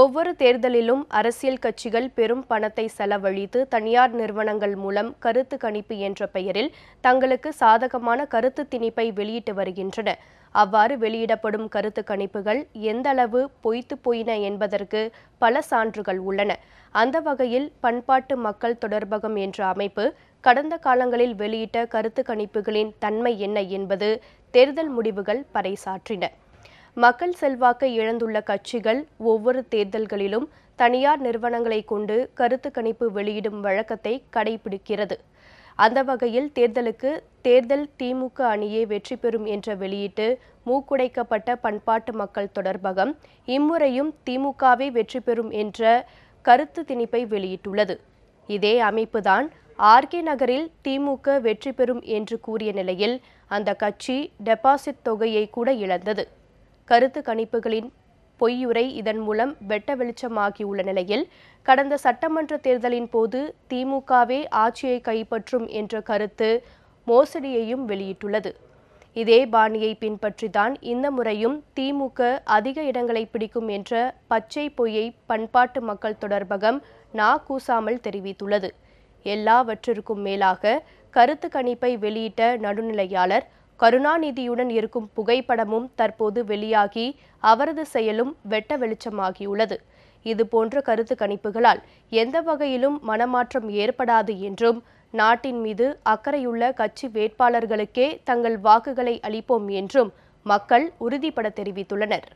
ஒவ்வொரு தேர்தலிலும் அரசியல் கட்சிகள் பெரும் பணத்தை செலவழித்து தனியார் நிறுவனங்கள் மூலம் கருத்து கணிப்பு என்ற பெயரில் தங்களுக்கு சாதகமான கருத்து திணிப்பை வெளியிட்டு வருகின்றன. அவ்வாறு வெளியிடப்படும் கருத்து கணிப்புகள் எந்த அளவு பொய்த்து போயின என்பதற்கு பல சான்றுகள் உள்ளன. அந்த வகையில் பண்பாட்டு மக்கள் தொடர்பகம் என்ற அமைப்பு கடந்த காலங்களில் வெளியிட்ட கருத்து கணிப்புகளின் தன்மை என்ன என்பது தேர்தல் முடிவுகள் பறைசாற்றின. மக்கள் செல்வாக்கை இழந்துள்ள கட்சிகள் ஒவ்வொரு தேர்தல்களிலும் தனியார் நிறுவனங்களை கொண்டு கருத்து கணிப்பு வெளியிடும் வழக்கத்தை கடைபிடிக்கிறது. அந்த வகையில் தேர்தலுக்கு தேர்தல் திமுக அணியே வெற்றி பெறும் என்ற வெளியிட்டு மூக்குடைக்கப்பட்ட பண்பாட்டு மக்கள் தொடர்பகம் இம்முறையும் திமுகவே வெற்றி பெறும் என்ற கருத்து திணிப்பை வெளியிட்டுள்ளது. இதே அமைப்புதான் ஆர்கே நகரில் திமுக வெற்றி பெறும் என்று கூறிய நிலையில் அந்த கட்சி டெபாசிட் தொகையை கூட இழந்தது. கருத்து கணிப்புகளின் பொய்யுரை இதன் மூலம் வெட்ட வெளிச்சமாகியுள்ள நிலையில் கடந்த சட்டமன்ற தேர்தலின் போது திமுகவே ஆட்சியை கைப்பற்றும் என்ற கருத்து மோசடியையும் வெளியிட்டுள்ளது. இதே பாணியை பின்பற்றிதான் இந்த முறையும் திமுக அதிக இடங்களை பிடிக்கும் என்ற பச்சை பொய்யை பண்பாட்டு மக்கள் தொடர்பகம் நா. கூசாமல் தெரிவித்துள்ளது. எல்லாவற்றிற்கும் மேலாக கருத்து கணிப்பை வெளியிட்ட நடுநிலையாளர் கருணாநிதியுடன் இருக்கும் புகைப்படமும் தற்போது வெளியாகி அவரது செயலும் வெட்ட வெளிச்சமாகியுள்ளது. இதுபோன்ற கருத்து கணிப்புகளால் எந்த வகையிலும் மனமாற்றம் ஏற்படாது என்றும் நாட்டின் மீது அக்கறையுள்ள கட்சி வேட்பாளர்களுக்கே தங்கள் வாக்குகளை அளிப்போம் என்றும் மக்கள் உறுதிபட தெரிவித்துள்ளனர்.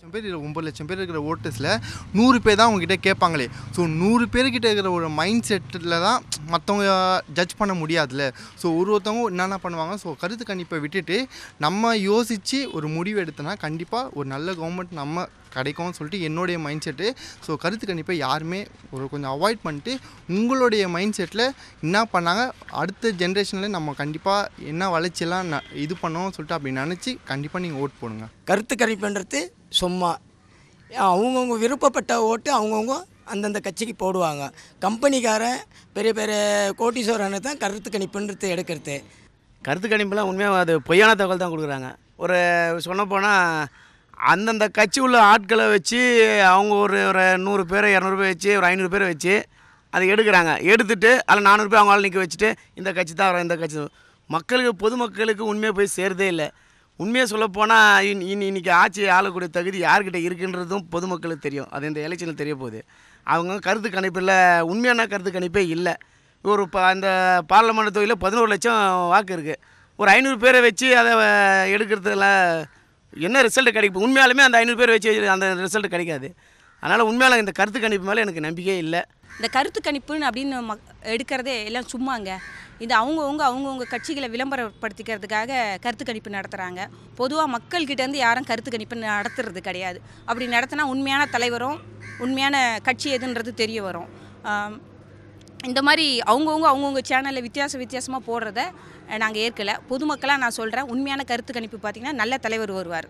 லட்சம் பேர் ஒம்பது லட்சம் பேர் இருக்கிற ஓட்டர்ஸில் நூறு பேர் தான் உங்ககிட்ட கேட்பாங்களே. ஸோ நூறு பேர்கிட்ட இருக்கிற ஒரு மைண்ட் செட்டில் தான் மற்றவங்க ஜட்ஜ் பண்ண முடியாதுல்ல. ஸோ ஒரு ஒருத்தவங்க என்னென்ன பண்ணுவாங்க? ஸோ கருத்து கணிப்பை விட்டுட்டு நம்ம யோசித்து ஒரு முடிவு எடுத்தோன்னா கண்டிப்பாக ஒரு நல்ல கவர்மெண்ட் நம்ம கிடைக்கும்னு சொல்லிட்டு என்னுடைய மைண்ட் செட்டு ஸோ கருத்து கணிப்பை யாருமே ஒரு கொஞ்சம் அவாய்ட் பண்ணிட்டு உங்களுடைய மைண்ட் செட்டில் என்ன பண்ணாங்க? அடுத்த ஜென்ரேஷனில் நம்ம கண்டிப்பாக என்ன வளர்ச்சியெல்லாம் இது பண்ணோம்னு சொல்லிட்டு அப்படி நினச்சி கண்டிப்பாக நீங்கள் ஓட் போடுங்க. கருத்து கணிப்புன்றது சும்மா அவங்கவுங்க விருப்பப்பட்ட ஓட்டு அவங்கவுங்க அந்தந்த கட்சிக்கு போடுவாங்க. கம்பெனிக்காரன் பெரிய பெரிய கோட்டீஸ்வரனை தான் கருத்து கணிப்புன்றது எடுக்கிறது. கருத்து கணிப்புலாம் உண்மையாக அது பொய்யான தகவல் தான் கொடுக்குறாங்க. ஒரு சொல்லப்போனால் அந்தந்த கட்சி உள்ள ஆட்களை வச்சு அவங்க ஒரு ஒரு நூறு பேர் இரநூறு பேர் வச்சு ஒரு ஐநூறு பேரை வச்சு அதை எடுக்கிறாங்க. எடுத்துட்டு அதில் நானூறு பேர் அவங்களால நிற்க வச்சுட்டு இந்த கட்சி தான் வரும் இந்த கட்சி மக்களுக்கு பொதுமக்களுக்கு உண்மையாக போய் சேரதே இல்லை. உண்மையாக சொல்லப்போனால் இன் இனி இன்னைக்கு ஆட்சி ஆளக்கூடிய தகுதி யார்கிட்ட இருக்குன்றதும் பொதுமக்களுக்கு தெரியும். அது இந்த எலெக்ஷனில் தெரிய போகுது அவங்க கருத்து கணிப்பில் உண்மையான கருத்து கணிப்பே இல்லை. ஒரு ப அந்த பார்லமெண்ட் தொகுதியில் பதினோரு லட்சம் வாக்கு இருக்குது ஒரு ஐநூறு பேரை வச்சு அதை எடுக்கிறதுல என்ன ரிசல்ட் கிடைக்கும்? உண்மையாலுமே அந்த ஐநூறு பேர் வச்சு அந்த ரிசல்ட் கிடைக்காது. அதனால் உண்மையால இந்த கருத்து கணிப்பு மேலே எனக்கு நம்பிக்கையே இல்லை. இந்த கருத்து கணிப்புன்னு அப்படின்னு மக் எடுக்கிறதே எல்லாம் சும்மாங்க. இது அவங்கவுங்க அவங்கவுங்க கட்சிகளை விளம்பரப்படுத்திக்கிறதுக்காக கருத்து கணிப்பு நடத்துகிறாங்க பொதுவாக மக்கள்கிட்டேருந்து யாரும் கருத்து கணிப்பு நடத்துறது கிடையாது. அப்படி நடத்தினா உண்மையான தலைவரும் உண்மையான கட்சி எதுன்றது தெரிய வரும். இந்த மாதிரி அவங்கவுங்க அவங்கவுங்க சேனலில் வித்தியாச வித்தியாசமாக போடுறத நாங்கள் ஏற்கலை. பொதுமக்களாக நான் சொல்கிறேன் உண்மையான கருத்து கணிப்பு பார்த்திங்கன்னா நல்ல தலைவர் வருவார்.